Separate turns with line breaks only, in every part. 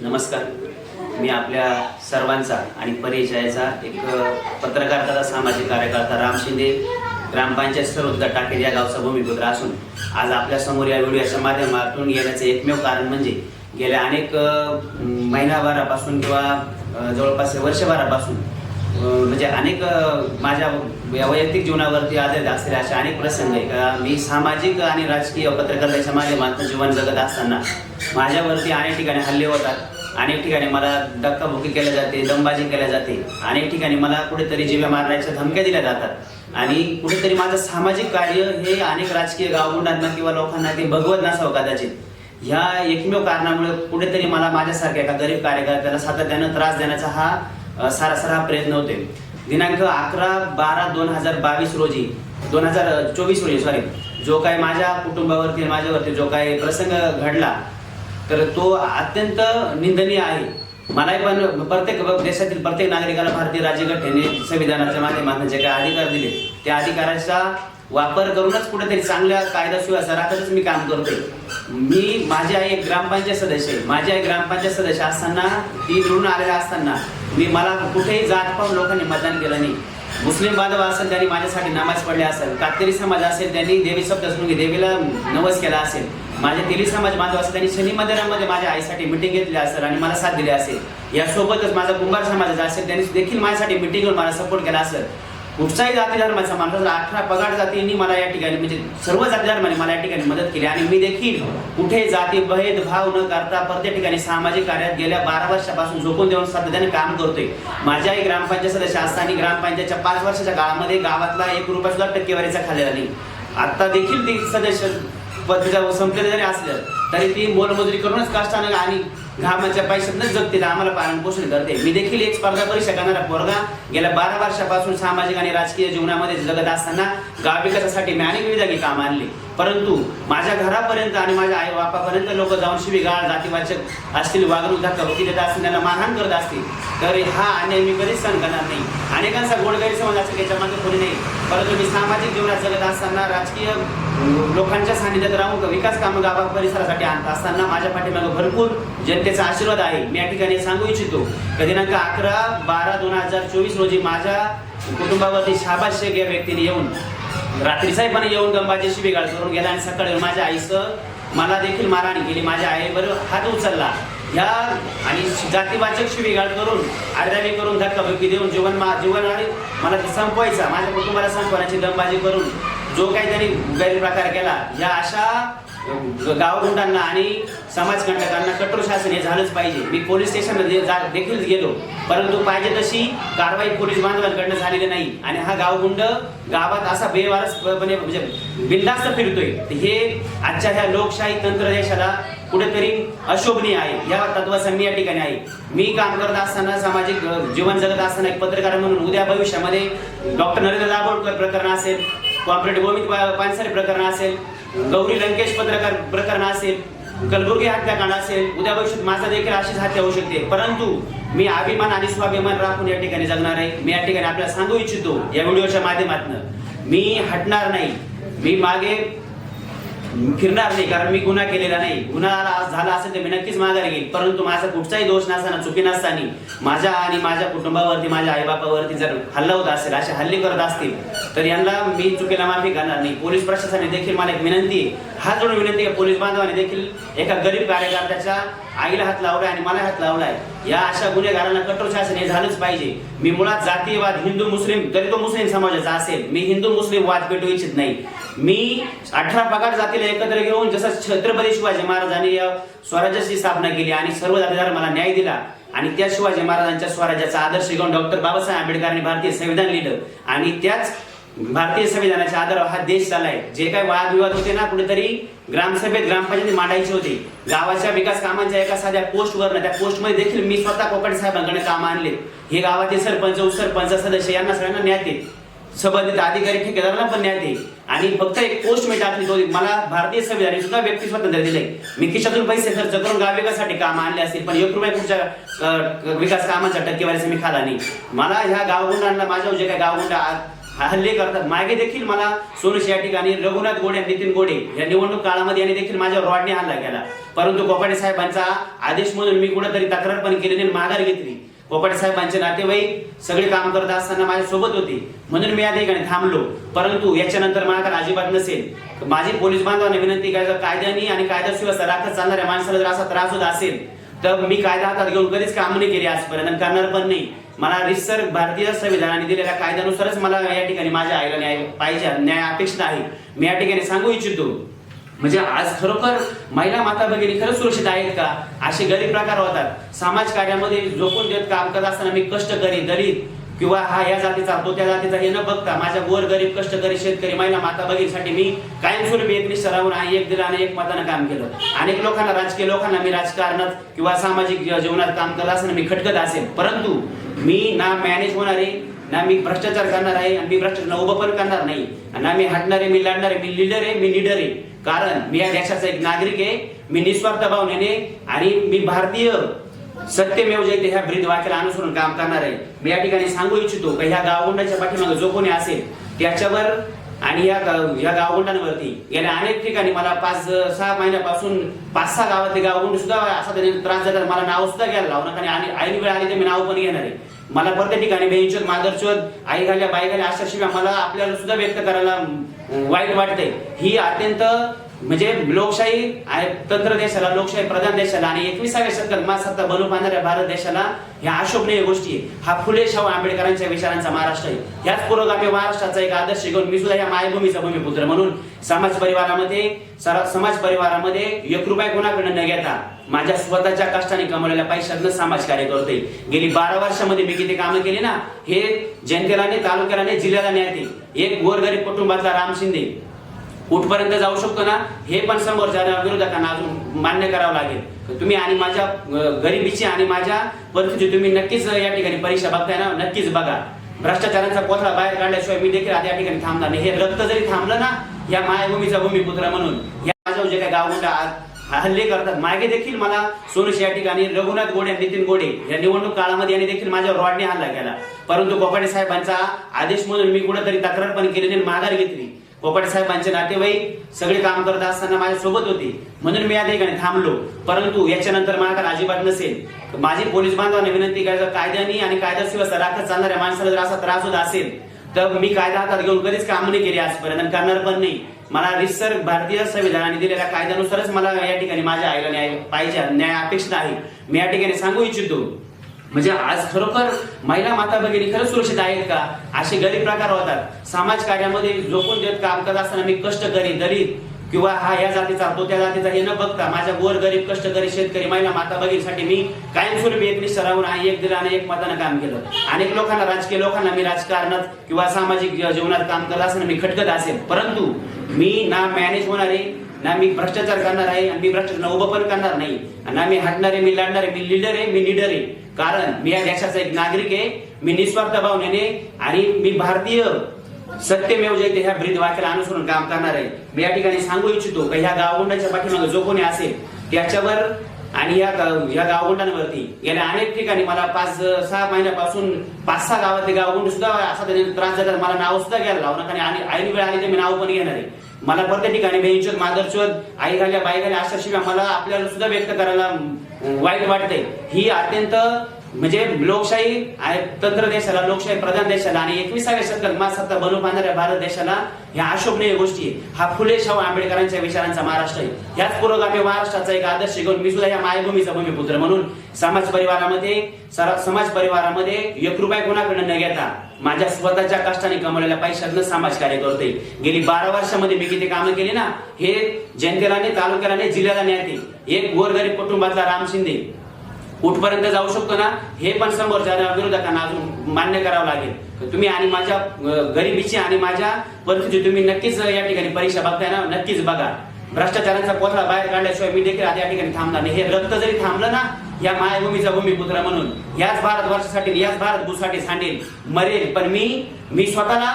नमस्कार. मी आपल्या सर्वांचा आणि परिचयाचा एक पत्रकार तथा सामाजिक कार्यकर्ता राम शिंदे ग्रामपंचायत सर्वोदय टाकेर या गावचा भूमिपुत्र असून आज आपल्यासमोर या व्हिडिओच्या माध्यमातून येण्याचे एकमेव कारण म्हणजे गेल्या अनेक महिनाभरापासून किंवा जवळपास वर्षभरापासून म्हणजे अनेक माझ्या वैयक्तिक जीवनावरती आधारित असलेले असे अनेक प्रसंग आहे का मी सामाजिक आणि राजकीय पत्रकारितेच्या माध्यमातून जीवन जगत असताना माझ्यावरती अनेक ठिकाणी हल्ले होतात. अनेक ठिकाणी मला धक्काबुक्की केल्या जाते दमबाजी केल्या जाते. अनेक ठिकाणी मला कुठेतरी जीव्या मारण्याच्या धमक्या दिल्या जातात. आणि कुठेतरी माझं सामाजिक कार्य हे अनेक राजकीय गावगुंडांना किंवा लोकांना ते बघवत नसावं कदाचित. ह्या एकमेव कारणामुळे कुठेतरी मला माझ्यासारख्या एका गरीब कार्यकर्त्याला सातत्यानं त्रास देण्याचा हा सारासार हा प्रयत्न होते. दिनांक अकरा बारा दोन हजार बावीस रोजी दोन हजार चोवीस रोजी सॉरी जो काय माझ्या कुटुंबावरती माझ्यावरती जो काय प्रसंग घडला तर तो अत्यंत निंदनीय आहे. मलाही पण प्रत्येक देशातील प्रत्येक नागरिकाला भारतीय राज्यघटनेने संविधानाच्या माध्यमातून जे काही अधिकार दिले त्या अधिकाराचा वापर करूनच कुठेतरी चांगल्या कायदा सुव्यवस्था मी काम करतो मी माझी आई एक ग्रामपंचायत सदस्य आहे. माझी आई ग्रामपंचायत सदस्य असताना ती निवडून आलेल्या असताना मी मला कुठेही जात पाहून लोकांनी मतदान केलं नाही. मुस्लिम बांधव असेल त्यांनी माझ्यासाठी नमाज पडले असेल कातकरी समाज असेल त्यांनी देवी शब्द असून देवीला नवस केला असेल. माझे तेली समाज बांधव असेल त्यांनी शनी मंदिरामध्ये माझ्या आईसाठी मिटिंग घेतली असेल आणि मला साथ दिली असेल. यासोबतच माझा कुंभार समाजाचा असेल त्यांनी देखील माझ्यासाठी मिटिंगवर मला सपोर्ट केला असेल. कुठचाही जाती धर्माचा माणसाचा अठरा पगार जातींनी मला या ठिकाणी म्हणजे सर्व जातीदार म्हणे मला या ठिकाणी मदत केली. आणि मी देखील कुठे जाती भेदभाव न करता प्रत्येक ठिकाणी सामाजिक कार्यात गेल्या बारा वर्षापासून झोपून देऊन सातत्याने काम करतोय. माझ्याही ग्रामपंचायत सदस्य असताना ग्रामपंचायतच्या पाच वर्षाच्या काळामध्ये गावातला एक रुपया सुद्धा टक्केवारीचा खाल्लेला नाही. आता देखील ती सदस्य पदवीचा संपलेलं जरी असलं तरी ती मोलमजुरी करूनच कष्टानं आणि घामाच्या पैशातूनच जगते आम्हाला पालन पोषण करते. मी देखील एक स्पर्धा परीक्षा करणारा पोरगा गेल्या बारा वर्षापासून सामाजिक आणि राजकीय जीवनामध्ये जगत असताना गाव विकासासाठी मी अनेक विविध काम आणली. परंतु माझ्या घरापर्यंत आणि माझ्या आई बापापर्यंत लोक जाऊन शिवीगाळ जातीवाचक असतील वागणूक धक्काबुक्की देत असतील त्यांना मारहाण करत असतील तर हा अन्याय मी कधीच सहन करणार नाही. अनेकांचा गोड गैरसमज असेल याच्यामध्ये कोणी नाही. परंतु मी सामाजिक जीवनात जगत असताना राजकीय लोकांच्या सानिध्यात राहून विकास कामं गावा परिसरासाठी आणत असताना माझ्या पाठीमागे भरपूर जनतेचा आशीर्वाद आहे. मी या ठिकाणी सांगू इच्छितो दिनांक अकरा बारा दोन हजार चोवीस रोजी माझ्या कुटुंबावरती शाबाज शेख या व्यक्तीने येऊन. रात्री साहेबांनी येऊन गंबाजीशी बिघाड करून गेला आणि सकाळी माझ्या आईचं मला देखील मारहाण केली. माझ्या आईवर हात उचलला. ह्या आणि जातीवाचक शिबिगाळ करून आरडावी करून धक्काबुक्की देऊन जीवन मा जीवन आणि मला संपवायचा. माझ्या कुटुंबाला संपवण्याची दमबाजी करून जो काही त्यांनी गैरप्रकार केला. या अशा गावगुंडांना आणि समाजकंटकांना कठोर शासन हे झालंच पाहिजे. मी पोलीस स्टेशनमध्ये जा देखील गेलो. परंतु पाहिजे तशी कारवाई पोलीस बांधवांकडनं झालेली नाही. आणि हा गावगुंड गावात असा बेवारसपणे म्हणजे बिंदास्त फिरतोय. हे आजच्या ह्या लोकशाही तंत्र देशाला कुठेतरी अशोभनीय आहे. या तत्वाचा मी या ठिकाणी आहे. मी काम करत असताना सामाजिक जीवन जगत असताना एक पत्रकार म्हणून उद्या भविष्यामध्ये डॉक्टर नरेंद्र दाभोळकर प्रकरण असेल कॉम्प्रेट गोविंद पानसरे प्रकरण असेल गौरी लंकेश पत्रकार प्रकरण असेल कलबुर्गी हत्याकांड असेल उद्या भविष्यात माझा देखील अशीच हत्या होऊ शकते. परंतु मी अभिमान आणि स्वाभिमान राखून या ठिकाणी जगणार आहे. मी या ठिकाणी आपल्याला सांगू इच्छितो या व्हिडिओच्या माध्यमातून. मी हटणार नाही. मी मागे फिरणार नाही कारण मी गुन्हा केलेला नाही. गुन्हा झाला असेल तर मी नक्कीच माघार घेईल परंतु माझा कुठचाही दोष नसताना चुकी नसताना माझ्या आणि माझ्या कुटुंबावरती माझ्या आईबापावरती जर हल्ला होत असेल असे हल्ले करत असतील तर यांना मी चुकीला माफी घालणार नाही. पोलीस प्रशासनाने देखील मला एक विनंती आहे. हात जोडून विनंती आहे. पोलीस बांधवाने देखील एका गरीब कार्यकर्त्याच्या आईला हात लावलाय आणि मला हात लावलाय. या अशा गुन्हेगारांना कठोर शासन हे झालंच पाहिजे. मी मुळात जातीयवाद हिंदू मुस्लिम तरी तो मुस्लिम समाजाचा असेल. मी हिंदू मुस्लिम वाद पेटू इच्छित नाही. मी अठरा पगार जातीला एकत्र घेऊन जसं छत्रपती शिवाजी महाराजांनी या स्वराज्याची स्थापना केली आणि सर्व जातीदार मला न्याय दिला आणि त्या शिवाजी महाराजांच्या स्वराज्याचा आदर्श घेऊन डॉक्टर बाबासाहेब आंबेडकरांनी भारतीय संविधान लिहिलं. आणि त्याच भारतीय संविधानाच्या आधारावर हा देश चाललाय जे काही वादविवाद होते ना कुठेतरी ग्रामसभेत ग्रामपंचायती मांडायचे होते. गावाच्या विकास कामांच्या एका साध्या पोस्टवर त्या पोस्टमध्ये देखील मी स्वतः कोकण साहेबांकडे काम आणले. हे गावातील सरपंच उपसरपंच सदस्य यांना सगळ्यांना न्याय देत संबंधित अधिकारी ठेकेदारांना पण न्याय आणि फक्त एक पोस्ट मी टाकली तो मला भारतीय संविधान सुद्धा व्यक्ती स्वातंत्र्य दिले मी खिशातून पैसे खर्च करून गाव विकासासाठी काम आणले असतील पण एक रुपये कुठच्या विकास कामाच्या टक्केवारीचा मी खाला नाही. मला ह्या गावगुंडांना माझ्या जे काही गावगुंडा हल्ले करतात. मागे देखील मला सोनुश या ठिकाणी रघुनाथ गोडे नितीन गोडे या निवडणूक काळामध्ये यांनी देखील माझ्यावर रॉडने हल्ला केला. परंतु कोपाटे साहेबांचा आदेश म्हणून मी कुठेतरी तक्रार पण केली आणि माघार घेतली. कोपाटे साहेबांचे नातेवाईक सगळे काम करत असताना माझ्या सोबत होते. म्हणून मी या ठिकाणी थांबलो. परंतु याच्यानंतर माघार अजिबात नसेल. माझे पोलीस बांधवांना विनंती करायचं कायद्याने आणि कायदा सुव्यवस्था राखत चालणाऱ्या माणसाला जर असा त्रास होत असेल तर मी कायदा हातात घेऊन कधीच काम नाही केले आजपर्यंत करणार पण नाही. मला रिसर भारतीय संविधानाने दिलेल्या कायद्यानुसारच मला या ठिकाणी माझ्या आईला न्याय पाहिजे न्याय अपेक्षित आहे. मी या ठिकाणी सांगू इच्छितो. म्हणजे आज खरोखर महिला माता भगिनी खरंच सुरक्षित आहेत का? असे गरीब प्रकार होतात. समाज कार्यामध्ये झोपून देत काम करत असताना मी कष्ट करी दलित किंवा हा या जातीचा तो त्या जातीचा हे न बघता माझ्या गोर गरीब कष्टकरी शेतकरी महिला माता भगिनीसाठी मी कायमस्वरूपी एकनिष्ठ राहून आणि एक दिला आणि एक मतानं काम केलं. अनेक लोकांना राजकीय लोकांना मी राजकारणात किंवा सामाजिक जीवनात काम करत असताना मी खटकत असेल. परंतु मी ना मॅनेज होणार आहे ना मी भ्रष्टाचार करणार आहे आणि मी भ्रष्टाचार उभं पण करणार नाही. आणि ना मी हटणार आहे मी लढणार आहे मी लिडर आहे मी लिडर आहे. कारण मी या देशाचा एक नागरिक आहे मी निस्वार्थ भावनेने आणि मी भारतीय सत्यमेव जयते ह्या ब्रीद वाक्याला अनुसरून काम करणार. आहे मी या ठिकाणी सांगू इच्छितो का ह्या गावगुंडाच्या पाठीमागे जो कोणी असेल त्याच्यावर आणि या या गावगुंडांवरती गेल्या अनेक ठिकाणी मला पाच सहा महिन्यापासून पाच सहा गावातले गावगुंड सुद्धा असा त्यांनी त्रास देतात. मला नाव सुद्धा घ्यायला लावून आणि आणि ऐन वेळ आली तर मी नाव पण घेणार. आहे मला प्रत्येक ठिकाणी बेंचोद मादरचोद आई घाल्या बाई घाल्या अशा शिव्या मला आपल्याला सुद्धा व्यक्त करायला वाईट वाटते ही अत्यंत म्हणजे लोकशाही तंत्र देशाला लोकशाही प्रधान देशाला आणि एकविसाव्या शतकात महासत्ता बनू पाहणाऱ्या भारत देशाला ह्या अशोभनीय गोष्टी हा फुले शाहू आंबेडकरांच्या विचारांचा महाराष्ट्र आहे. ह्याच पुरोगामी महाराष्ट्राचा एक आदर्श घेऊन मी सुद्धा या मायभूमीचा भूमिपुत्र म्हणून समाज परिवारामध्ये समाज परिवारामध्ये एक रुपये कोणाकडे न घेता माझ्या स्वतःच्या कष्टाने कमवलेल्या पैशातनं समाज कार्य करतोय. गेली बारा वर्षामध्ये मी किती कामं केली ना हे जनतेला तालुक्याला नाही जिल्ह्याला न्याय एक गोरगरीब कुटुंबातला राम शिंदे कुठपर्यंत जाऊ शकतो ना हे पण समोरच्या विरोधकांना अजून मान्य करावं लागेल. तुम्ही आणि माझ्या गरिबीची आणि माझ्या परिस्थिती तुम्ही नक्कीच या ठिकाणी परीक्षा बघताय ना नक्कीच बघा. भ्रष्टाचाराचा कोथळा बाहेर काढल्याशिवाय मी देखील आता या ठिकाणी थांबणार नाही. हे रक्त जरी थांबलं ना या मायभूमीचा भूमिपुत्र म्हणून या माझ्या जे काही गावगुंडा हल्ले करतात मागे देखील मला सोनुष या ठिकाणी रघुनाथ गोडे नितीन गोडे या निवडणूक काळामध्ये यांनी देखील माझ्यावर रॉडने हल्ला केला. परंतु कोपाटे साहेबांचा आदेश म्हणून मी कुठेतरी तक्रार पण केली आणि माघार घेतली. पोपट साहेबांचे नातेवाईक सगळे काम करत असताना माझ्या सोबत होते. म्हणून मी या ठिकाणी थांबलो. परंतु याच्यानंतर माघार अजिबात नसेल. माझी पोलीस बांधवांना विनंती करायचं कायद्याने आणि कायदा सुव्यवस्था राखत चालणाऱ्या माणसाला जर असा त्रास होत असेल तर मी कायदा हातात घेऊन कधीच काम नाही केले आजपर्यंत आणि करणार पण नाही. मला रिसर भारतीय संविधानाने दिलेल्या कायद्यानुसारच मला या ठिकाणी माझ्या आईला न्याय पाहिजे न्याय अपेक्षित आहे. मी या ठिकाणी सांगू इच्छितो म्हणजे आज खरोखर महिला माता भगिनी खरंच सुरक्षित आहेत का? असे गरीब प्रकार होतात. समाज कार्यामध्ये झोपून देत काम करत असताना मी कष्ट करी दलित किंवा हा या जातीचा तो त्या जातीचा हे न बघता माझ्या गोर गरीब कष्टकरी शेतकरी महिला माता भगिनीसाठी मी कायमस्वरूपी एकनिष्ठ राहून आणि एक दिला आणि एक मतानं काम केलं. अनेक लोकांना राजकीय लोकांना मी राजकारणात किंवा सामाजिक जीवनात काम करत असताना मी खटकत असेल. परंतु मी ना मॅनेज होणार आहे ना मी भ्रष्टाचार करणार आहे आणि मी भ्रष्टाचार उभं पण करणार नाही. आणि ना मी हटणारे मी लढणारे मी लिडर आहे मी लिडर आहे. कारण मी या देशाचा एक नागरिक आहे मी निस्वार्थ भावनेने आणि मी भारतीय सत्यमेव जयते ह्या ब्रीद वाक्याला अनुसरून काम करणार आहे. मी या ठिकाणी सांगू इच्छितो की ह्या गावगुंडाच्या पाठीमागे जो कोणी असेल त्याच्यावर आणि या या गावगुंडांवरती गेल्या अनेक ठिकाणी मला पाच सहा महिन्यापासून पाच सहा गावातले गावगुंड सुद्धा असा त्यांनी त्रास देतात. मला नाव सुद्धा घ्यायला लावणार नका आणि ऐन वेळ आली तर मी नाव पण घेणार आहे. मला प्रत्येक ठिकाणी बेंचोद मादरचोद आई घाल्या बाई घाल्या अशा शिव्या मला आपल्याला सुद्धा व्यक्त करायला वाईट वाटते ही अत्यंत म्हणजे लोकशाही तंत्र देशाला लोकशाही प्रधान देशाला आणि एकविसाव्या शतकात महासत्ता बनू पाहणाऱ्या भारत देशाला ह्या अशोभनीय गोष्टी हा फुले शाहू आंबेडकरांच्या विचारांचा महाराष्ट्र आहे. याच पुरोगामी महाराष्ट्राचा एक आदर्श घेऊन मी सुद्धा या मायभूमीचा भूमिपुत्र म्हणून समाज परिवारामध्ये समाज परिवारामध्ये एक रुपये कोणाकडे न घेता माझ्या स्वतःच्या कष्टाने कमवलेल्या पैशातनं समाज कार्य करतोय. गेली बारा वर्षामध्ये मी किती कामं केली ना हे जनतेला तालुक्याला जिल्ह्याला न्यायते एक गोरगरीब कुटुंबातला राम शिंदे कुठपर्यंत जाऊ शकतो ना हे पण समोरच्या विरोधकांना अजून मान्य करावं लागेल. तुम्ही आणि माझ्या गरिबीची आणि माझ्या परिस्थिती तुम्ही नक्कीच या ठिकाणी परीक्षा बघताय ना नक्कीच बघा. भ्रष्टाचाराचा कोथळा बाहेर काढल्याशिवाय मी देखील आता या ठिकाणी थांबणार नाही. हे रक्त जरी थांबलं ना या मायभूमीचा भूमिपुत्र म्हणून याच भारत वर्षासाठी याच भारत भूसाठी सांडेल मरेल. पण मी मी स्वतःला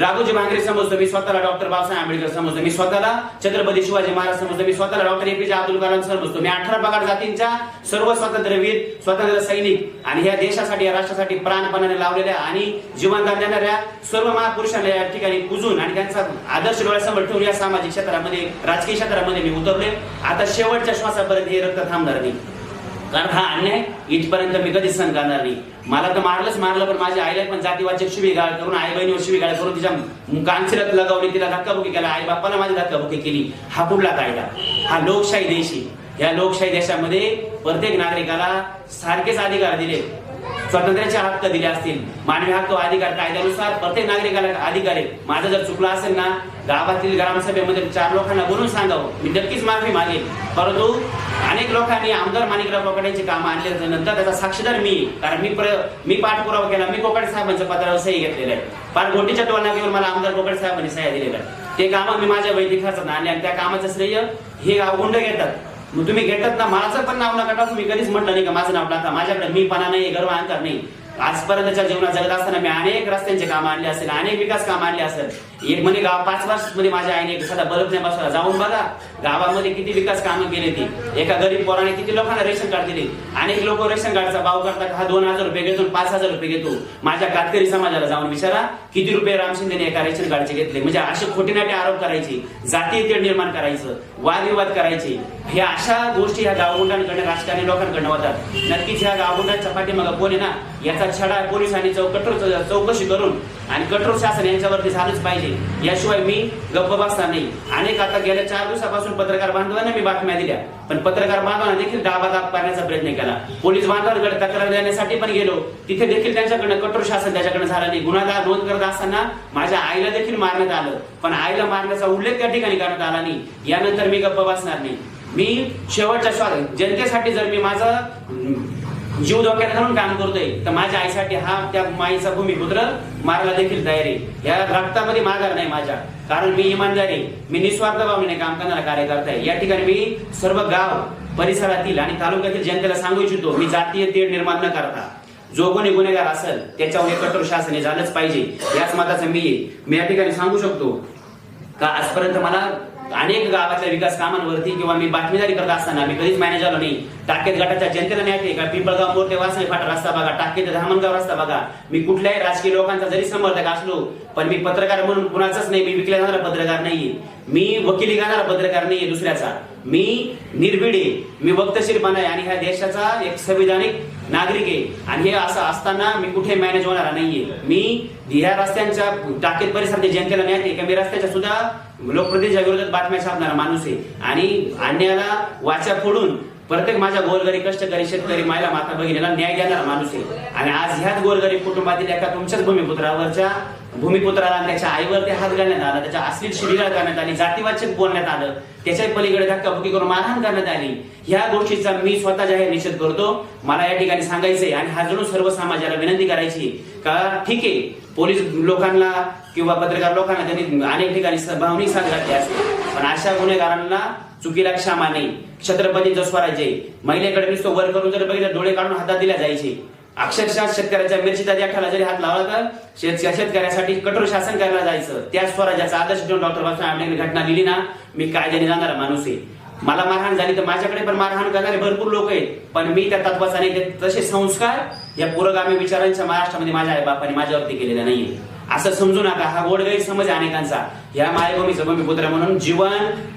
राघोजी भांगरे समजतो मी स्वतःला डॉक्टर बाबासाहेब आंबेडकर समजतो. मी स्वतःला छत्रपती शिवाजी महाराज समजतो मी स्वतःला डॉक्टर एपीजे अब्दुल कलाम समजतो. मी अठरा पगार जातींच्या सर्व स्वातंत्र्यवीर स्वातंत्र्य सैनिक आणि या देशासाठी या राष्ट्रासाठी प्राणपणाने लावलेल्या आणि जीवनदान देणाऱ्या सर्व महापुरुषांना या ठिकाणी पूजून आणि त्यांचा आदर्श डोळ्यासमोर ठेवून या सामाजिक क्षेत्रामध्ये राजकीय क्षेत्रामध्ये मी उतरले आता शेवटच्या श्वासापर्यंत हे रक्त थांबणार नाही. कारण हा अन्याय इथपर्यंत मी कधीच सहन करणार नाही. मला तर मारलंच मारलं पण माझ्या आईला पण जातीवाचक शिवीगाळ करून आई बहिणीवर शिवीगाळ करून तिच्या कांचिरात लगावली तिला धक्काबुकी केला आई बापाला माझी धक्काबुकी केली. हा कुठला कायदा? हा लोकशाही देशी या लोकशाही देशामध्ये प्रत्येक नागरिकाला सारखेच अधिकार दिले. स्वातंत्र्याचे हक्क दिले असतील. मानवी हक्क अधिकार कायद्यानुसार प्रत्येक नागरिकाला अधिकार आहे माझं जर चुकलं असेल ना गावातील ग्रामसभेमध्ये चार लोकांना बोलून सांगावं. मी नक्कीच माफी मागेल परंतु अनेक लोकांनी आमदार माणिकराव कोकड्यांची कामं आणल्याच्या नंतर त्याचा साक्षीदार मी. कारण मी प्र, मी पाठपुरावा केला. मी कोकडे साहेबांच्या पत्रावर सही घेतलेलं आहे. फार गोटीच्या टोलनाक्यावर मला आमदार कोकडे साहेबांनी सह्या दिलेल्या ते कामं मी माझ्या वैदिक खर्चात आणले आणि त्या कामाचं श्रेय हे गाव गुंड घेतात. मग तुम्ही घेतात ना माझं पण नाव नका टाकू. मी कधीच म्हटलं नाही का माझं नाव टाका. माझ्याकडे मी पणा नाही गर्व अहंकार नाही. आजपर्यंतच्या जीवनात जगत असताना मी अनेक रस्त्यांचे काम आणले असेल अनेक विकास काम आणले असेल. एक म्हणे गाव पाच वर्षमध्ये माझ्या आईने एखादा बल्ब नाही बसवला. जाऊन बघा गावामध्ये किती विकास कामं केली ती. एका गरीब पोराने किती लोकांना रेशन कार्ड दिले. अनेक लोक रेशन कार्डचा भाव करतात हा दोन हजार रुपये घेतो पाच हजार रुपये घेतो. माझ्या कातकरी समाजाला जाऊन विचारा किती रुपये राम शिंदेने एका रेशन कार्डचे घेतले. म्हणजे असे खोटीनाटे आरोप करायचे जातीय तेढ निर्माण करायचं वादविवाद करायचे. ह्या अशा गोष्टी ह्या गावगुंडांकडनं राजकारणी लोकांकडनं होतात. नक्कीच ह्या गावगुंडांच्या पाठीमागं कोण आहे ना याचा छडा पोलिसांनी चौ कठोर चौकशी करून आणि कठोर शासन यांच्यावरती झालंच पाहिजे. याशिवाय मी गप्प बसणार नाही. अनेक आता गेल्या चार दिवसापासून पत्रकार बांधवांना मी बातम्या दिल्या. पण पत्रकार बांधवांना देखील दाबादाब करण्याचा प्रयत्न केला. पोलीस बांधवांकडे तक्रार देण्यासाठी पण गेलो. तिथे देखील त्यांच्याकडनं कठोर शासन त्याच्याकडे झालं नाही. गुन्हा नोंद करत असताना माझ्या आईला देखील मारण्यात आलं. पण आईला मारण्याचा उल्लेख त्या ठिकाणी करण्यात आला नाही. यानंतर मी गप्प बसणार नाही. मी शेवटच्या श्वास जनतेसाठी जर मी माझा जीव धोक्यात घालून काम करतोय. तर माझ्या आईसाठी हा त्या माईचा भूमिपुत्र मारायला देखील तयार आहे. या रक्तामध्ये माघार नाही माझ्या. कारण मी इमानदारी मी निस्वार्थ भावनेने काम करणारा कार्यकर्ता आहे. या ठिकाणी मी सर्व गाव परिसरातील आणि तालुक्यातील जनतेला सांगू इच्छितो मी जातीय तेढ निर्माण न करता. जो कोणी गुन्हेगार असेल त्याच्यावर हे कठोर शासन झालंच पाहिजे. याच मताचं मी मी या ठिकाणी सांगू शकतो का आजपर्यंत मला अनेक गावातल्या विकास कामांवरती किंवा मी बातमीदारी करत असताना मी कधीच मॅनेज झालो नाही. टाकेत गटाच्या जनतेला नाही का? पिंपळगाव मोठे वासळे फाटा रस्ता बघा टाकेत धामणगाव रस्ता बघा. मी कुठल्याही राजकीय लोकांचा जरी समर्थक असलो पण मी पत्रकार म्हणून कुणाचाच नाही मी विकल्या जाणारा पत्रकार नाहीये. मी वकिली गाणारा पत्रकार नाहीये दुसऱ्याचा. मी निर्भीड आहे. मी वक्तशीरपणा आहे. आणि ह्या देशाचा एक संविधानिक नागरिक आहे. आणि हे असं असताना मी कुठे मॅनेज होणार नाहीये. मी ह्या रस्त्यांच्या टाकेत परिसरात जनतेला न्याय आहे का मी रस्त्याच्या सुद्धा लोकप्रतिनिधीच्या विरोधात बातम्या छापणारा माणूस आहे. आणि अन्यायाला वाचा फोडून प्रत्येक माझ्या गोरगरी कष्टकरी शेतकरी मायला माता भगिनीला न्याय देणारा माणूस आहे. आणि आज ह्याच गोरगरीब कुटुंबातील एका तुमच्याच भूमिपुत्रावरच्या भूमिपुत्राला त्याच्या त्याच्या आईवरती हात घालण्यात आला त्याच्या अश्लील शिबिरा करण्यात आली जातीवाचक बोलण्यात आलं त्याच्या पलीकडे धक्काबुक्की करून मारहाण करण्यात आली. ह्या गोष्टीचा मी स्वतः जाहीर निषेध करतो. मला या ठिकाणी सांगायचंय आणि हाजरून सर्व समाजाला विनंती करायची का ठीक आहे पोलीस लोकांना किंवा पत्रकार लोकांना त्यांनी अनेक ठिकाणी भावनिक साथ घातली असते पण अशा गुन्हेगारांना चुकीला क्षमा नाही. छत्रपतींचं स्वराज्य महिलेकडे नुसतं वर करून जर बघितलं डोळे काढून हातात दिल्या जायचे. अक्षरशः शेतकऱ्याच्या मिरची देठाला जरी हात लावला तर शेत शेतकऱ्यासाठी कठोर शासन करायला जायचं त्या स्वराज्याचा आदर्श घेऊन डॉक्टर बाबासाहेब आंबेडकर घटना लिहिली ना मी कायद्याने जाणारा माणूस आहे. मला मारहाण झाली तर माझ्याकडे पण मारहाण करणारे भरपूर लोक आहेत. पण मी त्या तत्वाचा नाही तसे संस्कार या पुरोगामी विचारांच्या महाराष्ट्रामध्ये माझ्या आई बापाने माझ्यावरती केलेल्या नाहीये. असं समजू नका. हा गोड गैरसमज आहे अनेकांचा. ह्या मायभूमीचा भूमिपुत्र म्हणून जीवन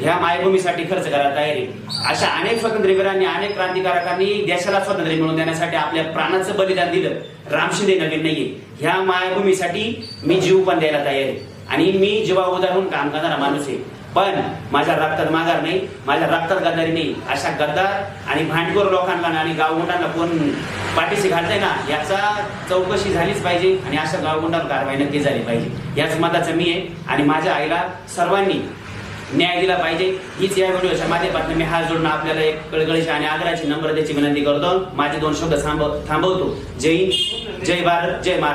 ह्या मायभूमीसाठी खर्च करायला तयारी. अशा अनेक स्वातंत्र्यवीरांनी अनेक क्रांतिकारकांनी देशाला स्वातंत्र्य मिळवून देण्यासाठी आपल्या प्राणाचं बलिदान दिलं. राम शिंदे नवीन नाहीये. ह्या मायभूमीसाठी मी जीव पण द्यायला तयार. आहे आणि मी जीवा उदाहरून काम करणारा माणूस आहे. पण माझ्या रक्तात माघार नाही माझ्या रक्तात गद्दारी नाही. अशा गद्दार आणि भांडखोर लोकांना आणि गावगुंडांना कोण पाठीशी घालतंय ना याचा चौकशी झालीच पाहिजे आणि अशा गावगुंडावर कारवाई नक्की झाली पाहिजे. याच मताचं मी आहे आणि माझ्या आईला सर्वांनी न्याय दिला पाहिजे. हीच या व्हिडिओच्या माध्यमातून मी हात जोडून आपल्याला एक कळकळीची आणि आदराची नम्रतेची विनंती करतो. माझे दोन शब्द थांबव थांबवतो. जय जय भारत जय महाराज